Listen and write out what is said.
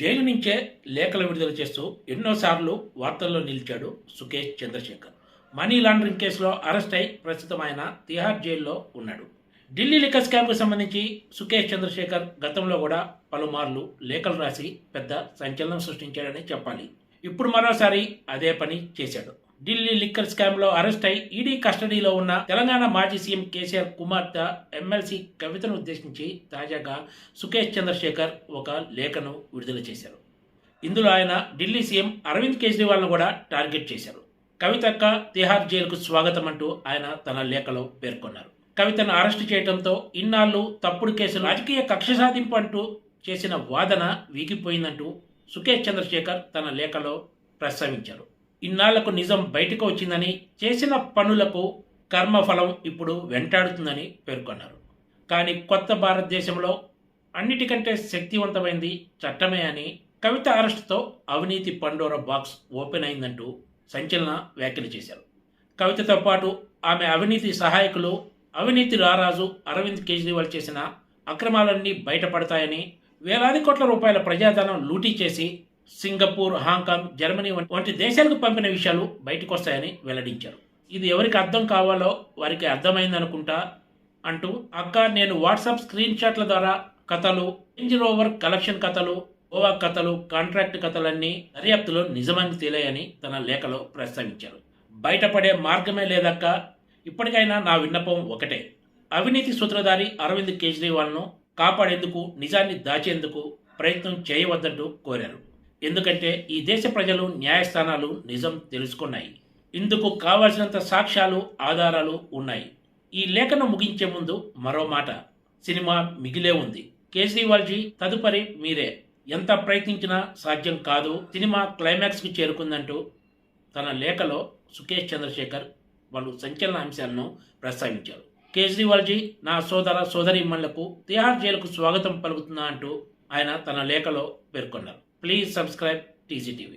Jail నుంచే లేఖలు విడుదల చేస్తూ ఎన్నోసార్లు వార్తల్లో నిలిచాడు సుకేష్ చంద్రశేఖర్. మనీ లాండరింగ్ కేసులో అరెస్ట్ అయి ప్రస్తుతం ఆయన తిహార్ జైల్లో ఉన్నాడు. ఢిల్లీ లిక్కర్ స్కామ్కు సంబంధించి సుకేష్ చంద్రశేఖర్ గతంలో కూడా పలుమార్లు లేఖలు రాసి పెద్ద సంచలనం సృష్టించాడని చెప్పాలి. ఇప్పుడు మరోసారి అదే పని చేశాడు. ఢిల్లీ లిక్కర్ స్కామ్లో అరెస్ట్ అయి ఈడీ కస్టడీలో ఉన్న తెలంగాణ మాజీ సీఎం కేసీఆర్ కుమార్తె ఎమ్మెల్సీ కవితను ఉద్దేశించి తాజాగా సుకేష్ చంద్రశేఖర్ ఒక లేఖను విడుదల చేశారు. ఇందులో ఆయన ఢిల్లీ సీఎం అరవింద్ కేజ్రీవాల్ను కూడా టార్గెట్ చేశారు. కవితక్క తిహార్ జైలుకు స్వాగతం అంటూ ఆయన తన లేఖలో పేర్కొన్నారు. కవితను అరెస్టు చేయడంతో ఇన్నాళ్ళు తప్పుడు కేసులు రాజకీయ కక్ష సాధింపు అంటూ చేసిన వాదన వీగిపోయిందంటూ సుకేష్ చంద్రశేఖర్ తన లేఖలో ప్రస్తావించారు. ఇన్నాళ్ళకు నిజం బయటకు వచ్చిందని చేసిన పనులకు కర్మఫలం ఇప్పుడు వెంటాడుతుందని పేర్కొన్నారు. కానీ కొత్త భారతదేశంలో అన్నిటికంటే శక్తివంతమైంది చట్టమే అని కవిత అరెస్టుతో అవినీతి పండోర బాక్స్ ఓపెన్ అయిందంటూ సంచలన వ్యాఖ్యలు చేశారు. కవితతో పాటు ఆమె అవినీతి సహాయకులు అవినీతి రారాజు అరవింద్ కేజ్రీవాల్ చేసిన అక్రమాలన్నీ బయటపడతాయని వేలాది కోట్ల రూపాయల ప్రజాధనం లూటీ చేసి సింగపూర్ హాంకాంగ్ జర్మనీ వంటి దేశాలకు పంపిన విషయాలు బయటకు వస్తాయని వెల్లడించారు. ఇది ఎవరికి అర్థం కావాలో వారికి అర్థమైందనుకుంటా అంటూ అక్క నేను వాట్సాప్ స్క్రీన్ షాట్ల ద్వారా కథలు రేంజ్ రోవర్ కలెక్షన్ కథలు గోవా కథలు కాంట్రాక్ట్ కథలన్నీ దర్యాప్తులో నిజమని తేలాయని తన లేఖలో ప్రస్తావించారు. బయటపడే మార్గమే లేదక్క ఇప్పటికైనా నా విన్నపం ఒకటే. అవినీతి సూత్రధారి అరవింద్ కేజ్రీవాల్ను కాపాడేందుకు నిజాన్ని దాచేందుకు ప్రయత్నం చేయవద్దంటూ కోరారు. ఎందుకంటే ఈ దేశ ప్రజలు న్యాయస్థానాలు నిజం తెలుసుకున్నాయి. ఇందుకు కావాల్సినంత సాక్ష్యాలు ఆధారాలు ఉన్నాయి. ఈ లేఖను ముగించే ముందు మరో మాట. సినిమా మిగిలే ఉంది. కేజ్రీవాల్జీ తదుపరి మీరే. ఎంత ప్రయత్నించినా సాధ్యం కాదు. సినిమా క్లైమాక్స్కి చేరుకుందంటూ తన లేఖలో సుకేష్ చంద్రశేఖర్ వాళ్ళు సంచలన అంశాలను ప్రస్తావించారు. కేజ్రీవాల్జీ నా సోదర సోదరీమణులకు తిహార్ జైలుకు స్వాగతం పలుకుతున్నా అంటూ ఆయన తన లేఖలో పేర్కొన్నారు. Please subscribe TGTV.